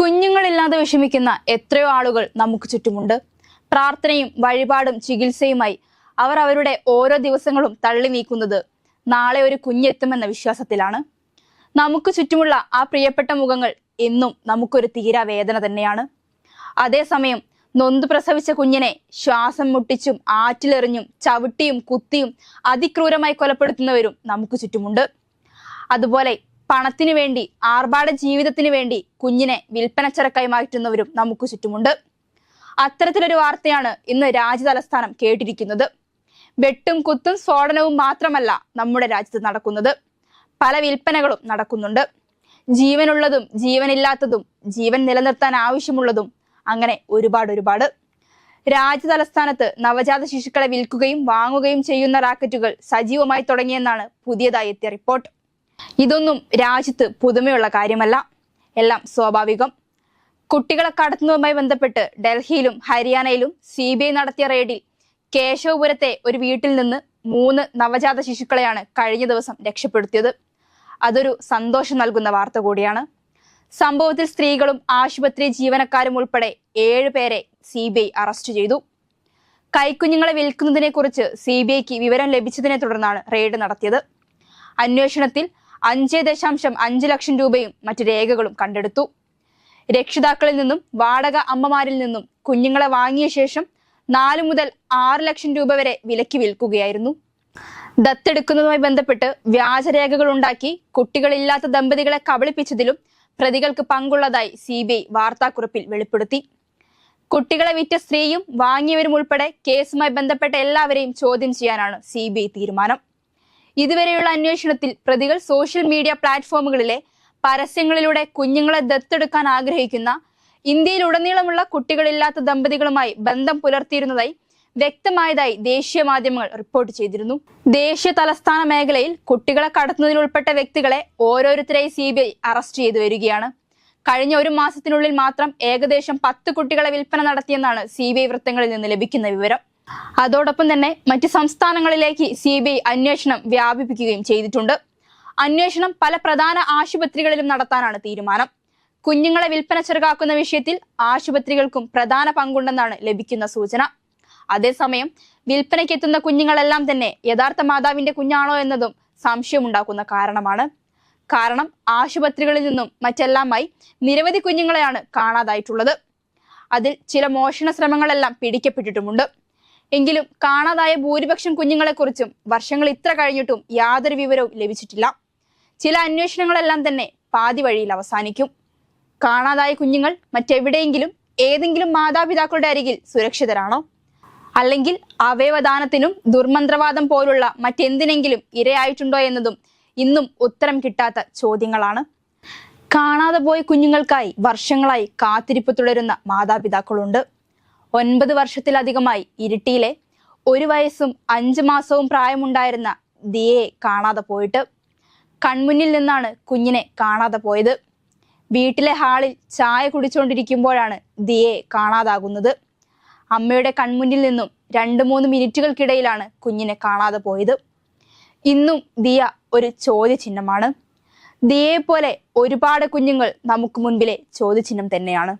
കുഞ്ഞുങ്ങളില്ലാതെ വിഷമിക്കുന്ന എത്രയോ ആളുകൾ നമുക്ക് ചുറ്റുമുണ്ട്. പ്രാർത്ഥനയും വഴിപാടും ചികിത്സയുമായി അവർ അവരുടെ ഓരോ ദിവസങ്ങളും തള്ളി നീക്കുന്നത് നാളെ ഒരു കുഞ്ഞെത്തുമെന്ന വിശ്വാസത്തിലാണ്. നമുക്ക് ചുറ്റുമുള്ള ആ പ്രിയപ്പെട്ട മുഖങ്ങൾ എന്നും നമുക്കൊരു തീരാ വേദന തന്നെയാണ്. അതേസമയം നൊന്തു പ്രസവിച്ച കുഞ്ഞിനെ ശ്വാസം മുട്ടിച്ചും ആറ്റിലെറിഞ്ഞും ചവിട്ടിയും കുത്തിയും അതിക്രൂരമായി കൊലപ്പെടുത്തുന്നവരും നമുക്ക് ചുറ്റുമുണ്ട്. അതുപോലെ പണത്തിനു വേണ്ടി ആർഭാട ജീവിതത്തിന് വേണ്ടി കുഞ്ഞിനെ വിൽപ്പനച്ചരക്കായി മാറ്റുന്നവരും നമുക്ക് ചുറ്റുമുണ്ട്. അത്തരത്തിലൊരു വാർത്തയാണ് ഇന്ന് രാജ്യതലസ്ഥാനം കേട്ടിരിക്കുന്നത്. വെട്ടും കുത്തും സ്ഫോടനവും മാത്രമല്ല നമ്മുടെ രാജ്യത്ത് നടക്കുന്നത്. പല വിൽപ്പനകളും നടക്കുന്നുണ്ട്. ജീവനുള്ളതും ജീവനില്ലാത്തതും ജീവൻ നിലനിർത്താൻ ആവശ്യമുള്ളതും അങ്ങനെ ഒരുപാട് ഒരുപാട്. രാജ്യതലസ്ഥാനത്ത് നവജാത ശിശുക്കളെ വിൽക്കുകയും വാങ്ങുകയും ചെയ്യുന്ന റാക്കറ്റുകൾ സജീവമായി തുടങ്ങിയെന്നാണ് പുതിയതായി എത്തിയ റിപ്പോർട്ട്. ഇതൊന്നും രാജ്യത്ത് പുതുമയുള്ള കാര്യമല്ല. എല്ലാം സ്വാഭാവികം. കുട്ടികളെ കടത്തുന്നതുമായി ബന്ധപ്പെട്ട് ഡൽഹിയിലും ഹരിയാനയിലും സി ബി ഐ നടത്തിയ റെയ്ഡിൽ കേശവപുരത്തെ ഒരു വീട്ടിൽ നിന്ന് മൂന്ന് നവജാത ശിശുക്കളെയാണ് കഴിഞ്ഞ ദിവസം രക്ഷപ്പെടുത്തിയത്. അതൊരു സന്തോഷം നൽകുന്ന വാർത്ത കൂടിയാണ്. സംഭവത്തിൽ സ്ത്രീകളും ആശുപത്രി ജീവനക്കാരും ഉൾപ്പെടെ ഏഴ് പേരെ സി ബി ഐ അറസ്റ്റ് ചെയ്തു. കൈക്കുഞ്ഞുങ്ങളെ വിൽക്കുന്നതിനെക്കുറിച്ച് സി ബി ഐക്ക് വിവരം ലഭിച്ചതിനെ തുടർന്നാണ് റെയ്ഡ് നടത്തിയത്. അന്വേഷണത്തിൽ അഞ്ച് ദശാംശം അഞ്ച് ലക്ഷം രൂപയും മറ്റു രേഖകളും കണ്ടെടുത്തു. രക്ഷിതാക്കളിൽ നിന്നും വാടക അമ്മമാരിൽ നിന്നും കുഞ്ഞുങ്ങളെ വാങ്ങിയ ശേഷം നാല് മുതൽ ആറ് ലക്ഷം രൂപ വരെ വിലക്ക് വിൽക്കുകയായിരുന്നു. ദത്തെടുക്കുന്നതുമായി ബന്ധപ്പെട്ട് വ്യാജരേഖകൾ ഉണ്ടാക്കി കുട്ടികളില്ലാത്ത ദമ്പതികളെ കബളിപ്പിച്ചതിലും പ്രതികൾക്ക് പങ്കുള്ളതായി സി ബി ഐ വാർത്താക്കുറിപ്പിൽ വെളിപ്പെടുത്തി. കുട്ടികളെ വിറ്റ സ്ത്രീയും വാങ്ങിയവരും ഉൾപ്പെടെ കേസുമായി ബന്ധപ്പെട്ട എല്ലാവരെയും ചോദ്യം ചെയ്യാനാണ് സി തീരുമാനം. ഇതുവരെയുള്ള അന്വേഷണത്തിൽ പ്രതികൾ സോഷ്യൽ മീഡിയ പ്ലാറ്റ്ഫോമുകളിലെ പരസ്യങ്ങളിലൂടെ കുഞ്ഞുങ്ങളെ ദത്തെടുക്കാൻ ആഗ്രഹിക്കുന്ന ഇന്ത്യയിലുടനീളമുള്ള കുട്ടികളില്ലാത്ത ദമ്പതികളുമായി ബന്ധം പുലർത്തിയിരുന്നതായി വ്യക്തമായതായി ദേശീയ മാധ്യമങ്ങൾ റിപ്പോർട്ട് ചെയ്തിരുന്നു. ദേശീയ തലസ്ഥാന മേഖലയിൽ കുട്ടികളെ കടത്തുന്നതിലുൾപ്പെട്ട വ്യക്തികളെ ഓരോരുത്തരെയും സി ബി ഐ അറസ്റ്റ് ചെയ്തു വരികയാണ്. കഴിഞ്ഞ ഒരു മാസത്തിനുള്ളിൽ മാത്രം ഏകദേശം പത്ത് കുട്ടികളെ വിൽപ്പന നടത്തിയെന്നാണ് സി വൃത്തങ്ങളിൽ നിന്ന് ലഭിക്കുന്ന വിവരം. അതോടൊപ്പം തന്നെ മറ്റ് സംസ്ഥാനങ്ങളിലേക്ക് സി ബി ഐ അന്വേഷണം വ്യാപിപ്പിക്കുകയും ചെയ്തിട്ടുണ്ട്. അന്വേഷണം പല പ്രധാന ആശുപത്രികളിലും നടത്താനാണ് തീരുമാനം. കുഞ്ഞുങ്ങളെ വിൽപ്പന ചെറുകാക്കുന്ന വിഷയത്തിൽ ആശുപത്രികൾക്കും പ്രധാന പങ്കുണ്ടെന്നാണ് ലഭിക്കുന്ന സൂചന. അതേസമയം വിൽപ്പനയ്ക്കെത്തുന്ന കുഞ്ഞുങ്ങളെല്ലാം തന്നെ യഥാർത്ഥ മാതാവിന്റെ കുഞ്ഞാണോ എന്നതും സംശയമുണ്ടാക്കുന്ന കാരണമാണ്. കാരണം ആശുപത്രികളിൽ നിന്നും മറ്റെല്ലാമായി നിരവധി കുഞ്ഞുങ്ങളെയാണ് കാണാതായിട്ടുള്ളത്. അതിൽ ചില മോഷണ ശ്രമങ്ങളെല്ലാം പിടിക്കപ്പെട്ടിട്ടുമുണ്ട്. എങ്കിലും കാണാതായ ഭൂരിപക്ഷം കുഞ്ഞുങ്ങളെക്കുറിച്ചും വർഷങ്ങൾ ഇത്ര കഴിഞ്ഞിട്ടും യാതൊരു വിവരവും ലഭിച്ചിട്ടില്ല. ചില അന്വേഷണങ്ങളെല്ലാം തന്നെ പാതി വഴിയിൽ അവസാനിക്കും. കാണാതായ കുഞ്ഞുങ്ങൾ മറ്റെവിടെയെങ്കിലും ഏതെങ്കിലും മാതാപിതാക്കളുടെ അരികിൽ സുരക്ഷിതരാണോ? അല്ലെങ്കിൽ അവയവദാനത്തിനും ദുർമന്ത്രവാദം പോലുള്ള മറ്റെന്തിനെങ്കിലും ഇരയായിട്ടുണ്ടോ എന്നതും ഇന്നും ഉത്തരം കിട്ടാത്ത ചോദ്യങ്ങളാണ്. കാണാതെ പോയ കുഞ്ഞുങ്ങൾക്കായി വർഷങ്ങളായി കാത്തിരിപ്പ് തുടരുന്ന മാതാപിതാക്കളുണ്ട്. ഒൻപത് വർഷത്തിലധികമായി ഇരിട്ടിയിലെ ഒരു വയസ്സും അഞ്ച് മാസവും പ്രായമുണ്ടായിരുന്ന ദിയെ കാണാതെ പോയിട്ട് കൺമുന്നിൽ നിന്നാണ് കുഞ്ഞിനെ കാണാതെ പോയത്. വീട്ടിലെ ഹാളിൽ ചായ കുടിച്ചുകൊണ്ടിരിക്കുമ്പോഴാണ് ദിയെ കാണാതാകുന്നത്. അമ്മയുടെ കൺമുന്നിൽ നിന്നും രണ്ട് മൂന്ന് മിനിറ്റുകൾക്കിടയിലാണ് കുഞ്ഞിനെ കാണാതെ പോയത്. ഇന്നും ദിയ ഒരു ചോദ്യചിഹ്നമാണ്. ദിയെ പോലെ ഒരുപാട് കുഞ്ഞുങ്ങൾ നമുക്ക് മുൻപിലെ ചോദ്യചിഹ്നം തന്നെയാണ്.